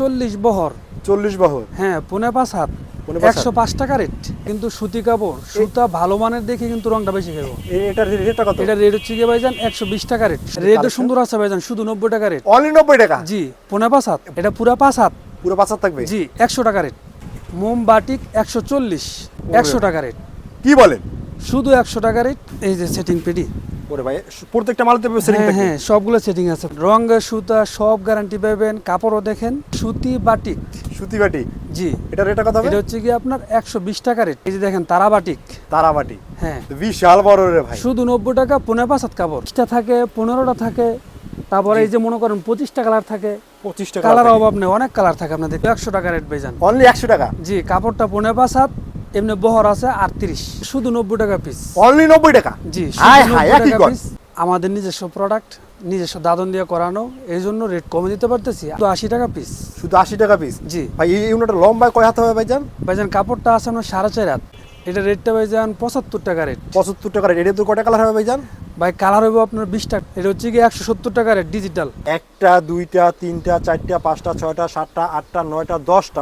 চল্লিশ বহর। চল্লিশ বহর? হ্যাঁ পুনে পাঁচ হাত। একশো পাঁচ টাকা রেট। কিন্তু সুতি কাপড় সুতা ভালো মানের দেখে কিন্তু রংটা বেশি খাব এ- রেটটা কত? এটা রেট হচ্ছে গিয়ে ভাইজান একশো বিশ টাকা রেট। রেটও সুন্দর আছে ভাইজান শুধু নব্বই টাকা রেট। অনলি নব্বই টাকা? জি পুনে পাঁচ হাত। এটা পুরা পাঁচ হাত। পুরো পাঁচ হাত থাকবে? জি একশো টাকা রেট। মোম বাটিক একশো চল্লিশ একশো টাকা রেট। কি বলেন? শুধু একশো টাকা রেট এই যে সেটিং পেটি। ওরে ভাই প্রত্যেকটা মালতে সেটিং হ্যাঁ হ্যাঁ সবগুলো সেটিং আছে। রং সুতা সব গ্যারান্টি পাবেন। কাপড়ও দেখেন সুতি বাটিক। সুতি বাটি জি। এটা রেটটা কত হবে? এটা হচ্ছে কি আপনার একশো বিশ টাকা রেট এই যে দেখেন তারা বাটিক। তারা বাটি হ্যাঁ। বিশাল বড় রে ভাই। শুধু নব্বই টাকা পনেরো পাঁচ হাত কাপড়। বিশটা থাকে পনেরোটা থাকে। তারপরে এই যে মনে করেন পঁচিশটা কালার থাকে। পঁচিশ টাকা কালার অভাব নেই অনেক কালার থাকে আপনাদের। একশো টাকা রেট পেয়ে যান অনলি একশো টাকা? জি কাপড়টা পনেরো পাঁচ হাত। এমনি বহর আছে আটত্রিশ। শুধু নব্বই টাকা পিস অনলি নব্বই টাকা? জি শুধু 90 একই টাকা কর। পিস আমাদের নিজস্ব প্রোডাক্ট নিজস্ব দাদন দিয়ে করানো এই জন্য রেট কমে দিতে পারতেছি। তো আশি টাকা পিস শুধু আশি টাকা পিস জি। ভাই এই ইউনিটটা লম্বা কয় হাত হবে ভাইজান? ভাইজান কাপড়টা আছে আপনার সাড়ে চার হাত। এটা রেটটা ভাইজান পঁচাত্তর টাকা রেট পঁচাত্তর টাকা রেট এটা তো কটা কালার হবে ভাইজান? ভাই কালার হইব আপনার বিশ টাকা এটা হচ্ছে কি একশো সত্তর টাকা রেট ডিজিটাল একটা দুইটা তিনটা চারটা পাঁচটা ছয়টা সাতটা আটটা নয়টা দশটা।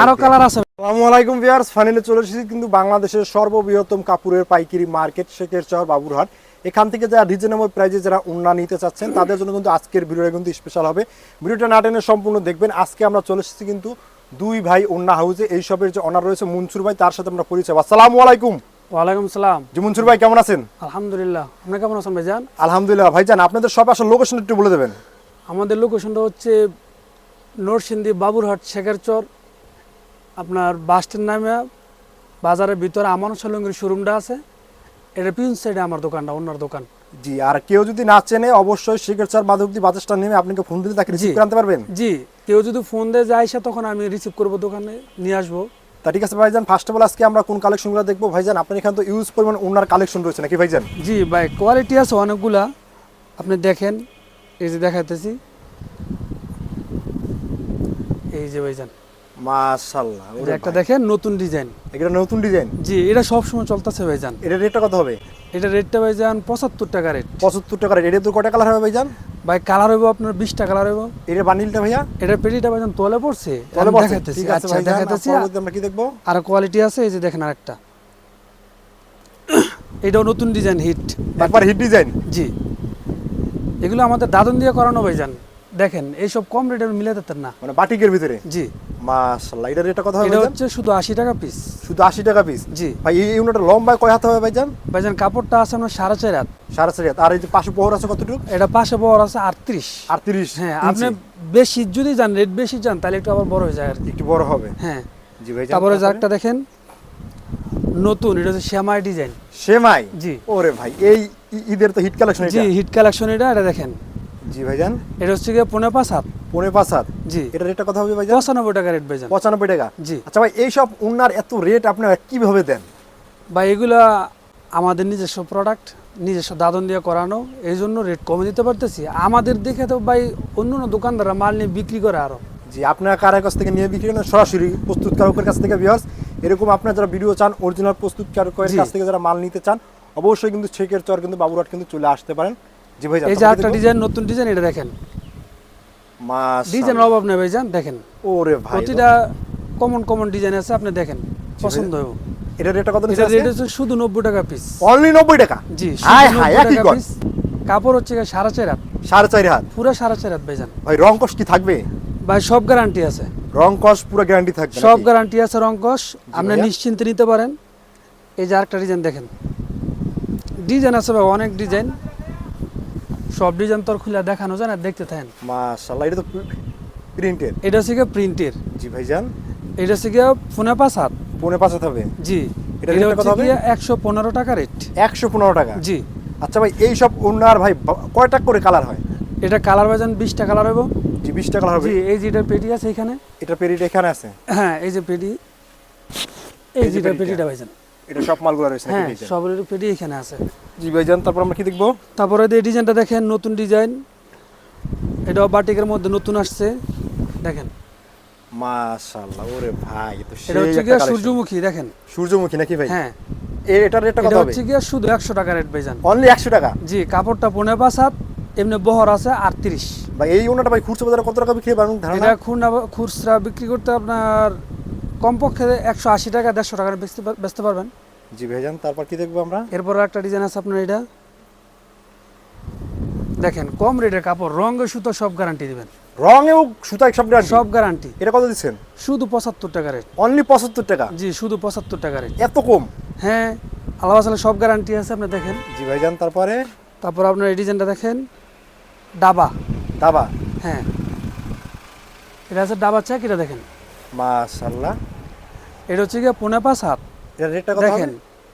আরও কালার আছে। আসসালামু আলাইকুম ভিউয়ার্স ফাইনালি চলে এসেছি কিন্তু বাংলাদেশের সর্ববৃহত্তম কাপড়ের পাইকারি মার্কেট শেখের চর বাবুরহাট। এখান থেকে যারা রিজনেবল প্রাইজে যারা উন্না নিতে চাচ্ছেন তাদের জন্য কিন্তু আজকের ভিডিওটা কিন্তু স্পেশাল হবে। ভিডিওটা না টেনে সম্পূর্ণ দেখবেন। আজকে আমরা চলে এসেছি কিন্তু দুই ভাই উন্না হাউসে এই সবের যে অনার রয়েছে মনসুর ভাই তার সাথে আমরা পরিচয় আসসালামু আলাইকুম। ওয়ালাইকুম সালাম। জি মনসুর ভাই কেমন আছেন? আলহামদুলিল্লাহ। আপনি কেমন আছেন ভাইজান? আলহামদুলিল্লাহ ভাইজান আপনাদের সব আসলে লোকেশন একটু বলে দেবেন। আমাদের লোকেশনটা হচ্ছে নরসিংদী বাবুরহাট শেখেরচর আপনার বাস স্ট্যান্ড নামে বাজারের ভিতরে আমার সলঙ্গের শোরুমটা আছে। এটা পিছন সাইডে আমার দোকানটা অন্যার দোকান। জি আর কেউ যদি না চেনে অবশ্যই শেখেরচর মাধবদী বাজারটা নেমে আপনাকে ফোন দিলে তাকে রিসিভ জি। করে আনতে পারবেন। জি কেউ যদি ফোন দেয় যায় তখন আমি রিসিভ করব দোকানে নিয়ে আসব। তা ঠিক আছে ভাইজান ফার্স্ট অফ অল আজকে আমরা কোন কালেকশনগুলো দেখব? ভাইজান আপনার এখানে তো ইউজ পরিমাণ ওনার কালেকশন রয়েছে নাকি ভাইজান? জি ভাই কোয়ালিটি আছে অনেকগুলা। আপনি দেখেন এই যে দেখাইতেছি। এই যে ভাইজান। মাশাআল্লাহ একটা দেখেন নতুন ডিজাইন। এটা নতুন ডিজাইন? জি এটা সব সময় চলতেছে ভাইজান। এটা রেটটা কত হবে? এটা রেটটা ভাইজান পঁচাত্তর টাকা রেট পঁচাত্তর টাকা রেট এটা তো কালার হবে ভাইজান? ভাই কালার হইব আপনার বিশটা কালার হইব। এটা বান্ডিলটা ভাইয়া? এটা পেটিটা ভাই তোলে পড়ছে তোলে আছে আচ্ছা ভাইজান আমরা কি দেখব? আর কোয়ালিটি আছে এই যে দেখেন আরেকটা। এটাও নতুন ডিজাইন হিট একবার হিট ডিজাইন জি। এগুলো আমাদের দাদন দিয়ে করানো ভাই জান। দেখেন এইসব কম রেটে মিলে দিতেন না। মানে বাটিকের ভিতরে? জি। মাশাআল্লাহ এটা হবে এটা হচ্ছে শুধু আশি টাকা পিস শুধু আশি টাকা পিস জি। ভাই এই ইউনিটটা লম্বা কয় হাত হবে ভাইজান? ভাইজান কাপড়টা আছে হাত। সাড়ে চারি হাত। আর এই যে পাশে আছে কতটুকু? এটা পাশে আছে আটত্রিশ। আটত্রিশ? হ্যাঁ আপনি বেশি যদি যান রেট বেশি যান তাহলে একটু আবার বড় হয়ে যায় আর একটু বড় হবে। হ্যাঁ। জি ভাইজান তারপরে? যাকটা দেখেন। নতুন এটা হচ্ছে শ্যামাই ডিজাইন। সেমাই? জি। ওরে ভাই এই ঈদের তো হিট কালেকশন জি হিট কালেকশন এটা এটা দেখেন। জি ভাইজান। এটা হচ্ছে গিয়ে পনেরো পাঁচ হাত। পনেরো পাঁচ হাত। জি। এটা রেটটা কত হবে ভাইজান? পঁচানব্বই টাকা রেট ভাইজান। পঁচানব্বই টাকা। জি। আচ্ছা ভাই এইসব উন্নার এত রেট আপনারা কীভাবে দেন? বা এগুলা আমাদের নিজস্ব প্রোডাক্ট নিজস্ব দাদন দিয়ে করানো এই জন্য রেট কমে দিতে পারতেছি। আমাদের দেখে তো ভাই অন্য অন্য দোকানদাররা মাল নিয়ে বিক্রি করে আরও। জি আপনারা কারের কাছ থেকে নিয়ে বিক্রি করেন? সরাসরি প্রস্তুতকারকের কাছ থেকে ভিউয়ার্স এরকম আপনারা যারা ভিডিও চান অরিজিনাল প্রস্তুতকারকের। কাছ থেকে যারা মাল নিতে চান অবশ্যই কিন্তু ছেকের চর কিন্তু বাবুরহাট কিন্তু চলে আসতে পারেন। জি ভাই এই যে একটা ডিজাইন নতুন ডিজাইন এটা দেখেন। ডিজাইনের অভাব নেই ভাইজান দেখেন। ওরে ভাই প্রতিটা কমন কমন ডিজাইন আছে আপনি দেখেন পছন্দ হবে এটা রেটটা কত রেট হচ্ছে শুধু নব্বই টাকা পিস অনলি নব্বই টাকা? জি হায় 90 একই পিস কাপড় হচ্ছে সাড়ে চার হাত। সাড়ে চারি হাত? পুরো সাড়ে চার হাত ভাইজান ভাই রং কি থাকবে? ভাই সব গ্যারান্টি আছে। রং কস পুরো গ্যারান্টি থাকবে সব গ্যারান্টি আছে রঙ্কশ আপনি নিশ্চিন্তে নিতে পারেন। এই যে আরেকটা ডিজাইন দেখেন। ডিজাইন আছে ভাই অনেক ডিজাইন সব ডিজাইন তোর খুলে দেখানো যায় না দেখতে থাকেন। মাশাআল্লাহ এটা তো প্রিন্টের এটা হচ্ছে প্রিন্টের জি ভাইজান। এটা হচ্ছে গিয়ে ফোনে পাঁচ হাত পৌনে পাঁচ হাত হবে? জি। এটা কত হবে? গিয়ে একশো পনেরো টাকা রেট। একশো পনেরো টাকা? জি। আচ্ছা ভাই এই সব উন্নার ভাই কয়টা করে কালার হয়? এটা কালার ভাইজান বিশটা কালার হইব। জি বিশটা কালার হবে। জি এই যে এটা পেটি আছে এখানে। এটা পেরিটা এখানে আছে? হ্যাঁ এই যে পেটি। এই যে। পেটিটা ভাইজান। এটা সব মালগুলো রয়েছে হ্যাঁ ভাইজান? সবের পেটি এখানে আছে। জি ভাইজান তারপর আমরা কি দেখব? তারপরে এই ডিজাইনটা দেখেন নতুন ডিজাইন। এটাও বাটিকের মধ্যে নতুন আসছে। দেখেন। মাশাআল্লাহ ওরে ভাই তো এটা হচ্ছে collection। সূর্যমুখী দেখেন। সূর্যমুখী নাকি ভাই? হ্যাঁ। এটার রেটটা কত হবে? হচ্ছে গিয়ে শুধু একশো টাকা রেট ভাইজান। অনলি একশো টাকা? জি কাপড়টা পাঁচ হাত এমনি বহর আছে আটত্রিশ। বা এই ওনাটা ভাই খুচরা বাজারে কত টাকা বিক্রি আপনার ধারণা। এটা খুচরা বিক্রি করতে আপনার কমপক্ষে একশো আশি টাকা দেড়শো টাকা বেচতে পারবেন। জি ভাইজান তারপর কি দেখব আমরা? এরপর একটা ডিজাইন আছে আপনার এটা। দেখেন কম রেটের কাপড় রঙ সুতো সব গ্যারান্টি দিবেন। রং এবং সুতা সব গ্যারান্টি সব গ্যারান্টি এটা কত দিচ্ছেন? শুধু পঁচাত্তর টাকা রেট অনলি পঁচাত্তর টাকা? জি শুধু পঁচাত্তর টাকা রেট এত কম? হ্যাঁ আল্লাহ আসলে সব গ্যারান্টি আছে আপনি দেখেন। জি ভাইজান তারপরে? তারপর আপনার এই ডিজাইনটা দেখেন। ডাবা দাবা? হ্যাঁ। এটা আছে ডাবা চেক এটা দেখেন। মাশাল্লাহ এটা হচ্ছে গিয়ে পনেরো পাঁচ হাত। দেখেন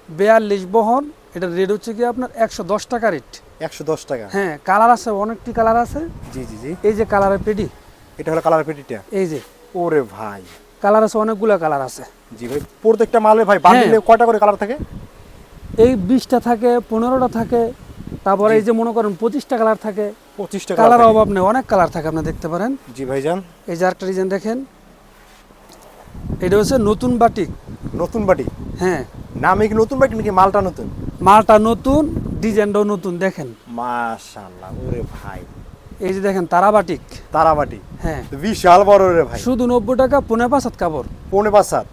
বিয়াল্লিশ বহন এটা রেট হচ্ছে গিয়ে আপনার একশো দশ টাকা রেট একশো দশ টাকা। হ্যাঁ কালার আছে অনেকটি কালার আছে। জি জি জি। এই যে কালারের পেডি এটা হলো কালার পেটিটা? এই যে। ওরে ভাই। কালার আছে অনেকগুলো কালার আছে। জি ভাই প্রত্যেকটা মালে ভাই হ্যাঁ। বান্ডিলে কয়টা করে কালার থাকে? এই বিশটা থাকে পনেরোটা থাকে তারপরে এই যে মনে করেন পঁচিশটা কালার থাকে পঁচিশটা কালার অভাব নেই অনেক কালার থাকে আপনি দেখতে পারেন। জি ভাইজান। এই যে আরেকটা ডিজাইন দেখেন এটা হচ্ছে নতুন বাটিক নতুন বাটি? হ্যাঁ। নামে কি নতুন বাটি নাকি মালটা নতুন? মালটা নতুন ডিজাইনটাও নতুন দেখেন। মাশাল্লাহ ওরে ভাই। এই যে দেখেন তারা বাটিক হ্যাঁ। বিশাল বড় রে ভাই। শুধু নব্বই টাকা পনেরো পাঁচ হাত কাপড়। পৌনে পাঁচ সাত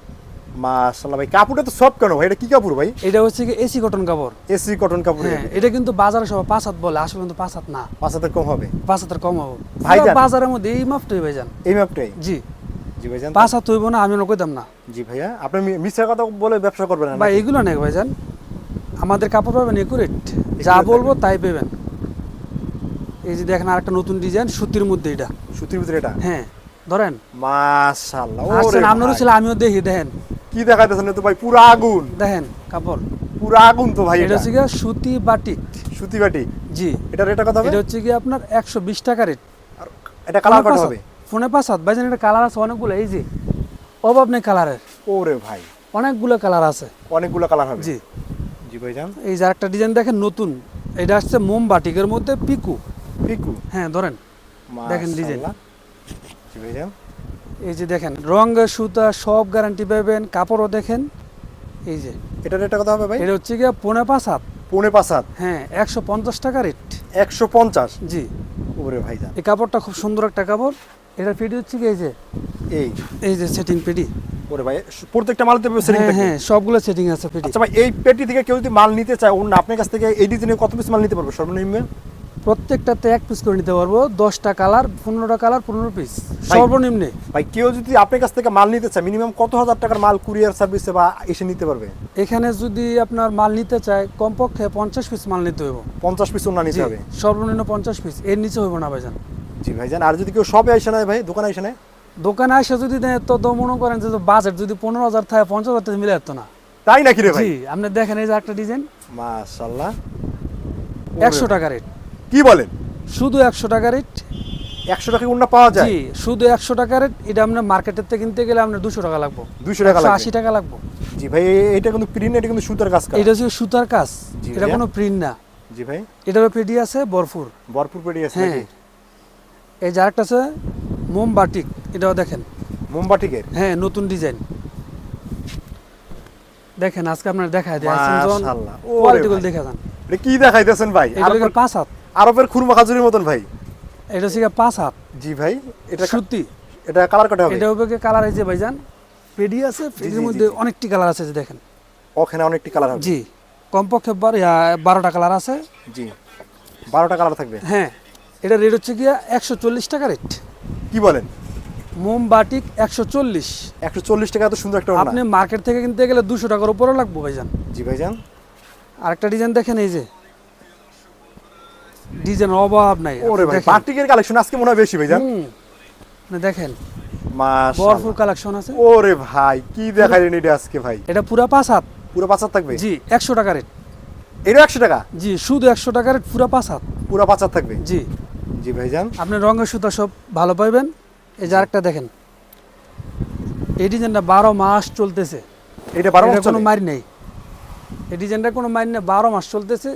মাশাল্লাহ ভাই কাপড়টা তো সব কেন ভাই? এটা কি কাপড় ভাই? এটা হচ্ছে কি এসি কটন কাপড়। এসি কটন কাপড়। হ্যাঁ এটা কিন্তু বাজারে সবাই পাঁচ হাত বলে আসলে কিন্তু পাঁচ হাত না। পাঁচ হাতের কম হবে। পাঁচ হাতের কম হবে। পুরো বাজারের মধ্যে এই মাপটাই ভাই যান এই ম্যাপটাই জি। জি ভাইজান পাঁচ হাত হইব না আমি ওনা কইতাম না। জি ভাইয়া আপনি মিথ্যা কথা বলে ব্যবসা করবেন না ভাই? এগুলো নেই ভাইজান। আমাদের কাপড় পাবেন একুরেট যা বলব তাই পেবেন। এই যে দেখেন আরেকটা নতুন ডিজাইন সুতির মধ্যে এটা। সুতির ভিতরে এটা? হ্যাঁ ধরেন। মাশাল্লাহ ওরে আসছেন আপনারও ছিল আমিও দেখি দেখেন। কি দেখাইতেছেন তো ভাই পুরো আগুন। দেখেন কাপড়। পুরো আগুন তো ভাই এটা হচ্ছে গিয়ে সুতি বাটিক। সুতি বাটি জি। এটা রেটটা কত হবে? এটা হচ্ছে গিয়ে আপনার একশো বিশ টাকা রেট। আর এটা কালার কত হবে? ফোনে পাঁচ হাত ভাইজান এটা কালার আছে অনেকগুলো এই যে অভাব নেই কালারের ওরে ভাই। অনেকগুলো কালার আছে। অনেকগুলো কালার হবে? জি। জি ভাইজান এই যে একটা ডিজাইন দেখেন নতুন। এটা আসছে মোম বাটিকের মধ্যে পিকু। পিকু? হ্যাঁ ধরেন। দেখেন ডিজাইন। জি ভাইজান এই যে দেখেন রঙের সুতা সব গ্যারান্টি পাবেন কাপড়ও দেখেন। এই যে। এটা রেটটা কত হবে ভাই? এটা হচ্ছে গিয়ে পনেরো পাঁচ হাত পৌনে পাঁচ হাত হ্যাঁ একশো পঞ্চাশ টাকা রেট। একশো পঞ্চাশ? জি। ওরে ভাইজান এই কাপড়টা খুব সুন্দর একটা কাপড়। এটার পেটি হচ্ছে কি এই যে? এই। এই যে সেটিং পেটি ওরে ভাই প্রত্যেকটা মালতে সেটিং হ্যাঁ হ্যাঁ সবগুলো সেটিং আছে পেটি আচ্ছা ভাই এই পেটি থেকে কেউ যদি মাল নিতে চায় অন্য আপনার কাছ থেকে এই ডিজাইনে কত পিস মাল নিতে পারবে সর্বনিম্ন? প্রত্যেকটাতে এক পিস করে নিতে পারব দশটা কালার পনেরোটা কালার পনেরো পিস। সর্বনিম্নে। ভাই কেউ যদি আপনার কাছ থেকে মাল নিতে চায় মিনিমাম কত হাজার টাকার মাল কুরিয়ার সার্ভিসে বা এসে নিতে পারবে? এখানে যদি আপনার মাল নিতে চায় কমপক্ষে পঞ্চাশ পিস মাল নিতে হইব। পঞ্চাশ পিস অন্য নিতে হবে। সর্বনিম্ন পঞ্চাশ পিস এর নিচে হইব না ভাইজান। জি ভাইজান আর যদি কেউ সবে আসে নেয় ভাই দোকানে এসে নেয় দোকানে এসে যদি তো তো মনে করেন যে বাজেট যদি পনেরো হাজার থাকে পঞ্চাশ হাজার মিলে যেত না। তাই নাকি রে ভাই? জি আপনি দেখেন এই যে একটা ডিজাইন মাশাল্লাহ। একশো টাকা রেট কি বলেন? শুধু একশো টাকা রেট একশো টাকা অন্য পাওয়া যায়? জি শুধু একশো টাকা রেট এটা আপনার মার্কেটের থেকে কিনতে গেলে আপনার দুশো টাকা লাগবে। দুশো টাকা লাগবে? আশি টাকা লাগবে। জি ভাই এটা কিন্তু প্রিন্ট এটা কিন্তু সুতার কাজ এটা হচ্ছে সুতার কাজ। এটা কোনো প্রিন্ট না। জি ভাই। এটারও পেডি আছে বরফুর ভরপুর পেটি আছে হ্যাঁ। এই যে আরেকটা আছে মোমবাটিক এটাও দেখেন। মোমবাটিকের হ্যাঁ নতুন ডিজাইন। দেখেন আজকে আপনার দেখা দেয়। মাশাআল্লাহ। ওরে কোয়ালিটি দেখা যান। এটা কি দেখাইতেছেন ভাই? এটা পাঁচ হাত। আরবের খুরমা খাজুরির মতন ভাই। এটা হচ্ছে পাঁচ হাত। জি ভাই এটা সত্যি এটা কালার কটা হবে? এটা হবে কালার এই যে ভাইজান পেডি আছে পেডির মধ্যে অনেকটি কালার আছে যে দেখেন। ওখানে অনেকটি কালার হবে। জি কমপক্ষে বারোটা কালার আছে। জি বারোটা কালার থাকবে। হ্যাঁ এটা রেট হচ্ছে গিয়া একশো চল্লিশ টাকা রেট কি বলেন? মোমবাটিক একশো চল্লিশ। একশো চল্লিশ টাকা এত সুন্দর একটা আপনি মার্কেট থেকে কিনতে গেলে দুশো টাকার উপরে লাগবে ভাইজান। জি ভাইজান। আরেকটা ডিজাইন দেখেন এই যে। ডিজাইন অভাব নাই। ওরে ভাই বাটিকের কালেকশন আজকে মনে হয় বেশি ভাইজান। না দেখেন। বরফুল কালেকশন আছে। ওরে ভাই কি দেখাইলেন এটা আজকে ভাই? এটা পুরা পাঁচ হাত। পুরো পাঁচ হাত থাকবে? জি একশো টাকা রেট এটা একশো টাকা? জি শুধু একশো টাকা রেট পুরা পাঁচ হাত। পুরো পাঁচ হাত থাকবে? জি। জি ভাইজান। আপনি রঙের সুতা সব ভালো পাইবেন। এই যে আরেকটা দেখেন। এই ডিজাইনটা বারো মাস চলতেছে। এটা বারো মাস কোনো মারি নেই। এই ডিজাইনটা কোনো মারি নেই বারো মাস চলতেছে।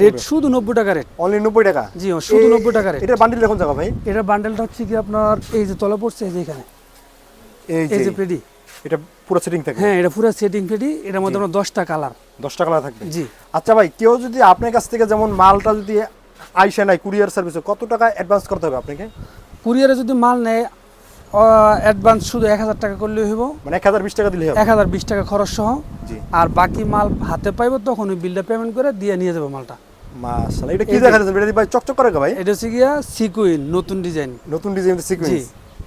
রেট শুধু নব্বই টাকা রেট অনলি নব্বই টাকা? জি শুধু নব্বই টাকা রেট এটা বান্ডিল এখন জায়গা ভাই? এটা বান্ডেলটা হচ্ছে কি আপনার এই যে তলে পড়ছে এই যে এখানে। এই যে পেডি। এটা পুরো সেটিং থাকবে? হ্যাঁ এটা পুরো সেটিং পেডি। এটার মধ্যে। আপনার দশটা কালার দশটা কালার থাকবে? জি। আচ্ছা ভাই কেউ যদি আপনার কাছ থেকে যেমন মালটা যদি আইসা নাই কুরিয়ার সার্ভিসে কত টাকা অ্যাডভান্স করতে হবে আপনাকে? কুরিয়ারে যদি মাল নেয় অ্যাডভান্স শুধু এক হাজার টাকা করলে হইব। মানে এক হাজার বিশ টাকা দিলে এক হাজার বিশ টাকা খরচ সহ। আর বাকি মাল হাতে পাইব তখন ওই বিলটা পেমেন্ট করে দিয়ে নিয়ে যাব মালটা। মাশাআল্লাহ এটা কি দেখা যাচ্ছে? এটা ভাই চকচক করে ভাই? এটা হচ্ছে গিয়া সিকুইন নতুন ডিজাইন নতুন ডিজাইন জি। সিকোয়েন্স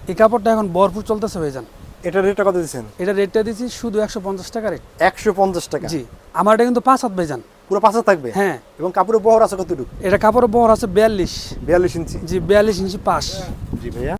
এই কাপড়টা এখন ভরপুর চলতেছে ভাইজান এটা রেটটা কত দিচ্ছেন? এটা রেটটা দিচ্ছি শুধু একশো পঞ্চাশ টাকা রেট একশো পঞ্চাশ টাকা। জি। আমার এটা কিন্তু পাঁচ হাত ভাইজান পুরো পাঁচা থাকবে? হ্যাঁ। এবং কাপড়ের বহর আছে কতটুকু? এটা কাপড়ের বহর আছে বিয়াল্লিশ। বিয়াল্লিশ ইঞ্চি। জি বিয়াল্লিশ ইঞ্চি পাশ। জি ভাইয়া।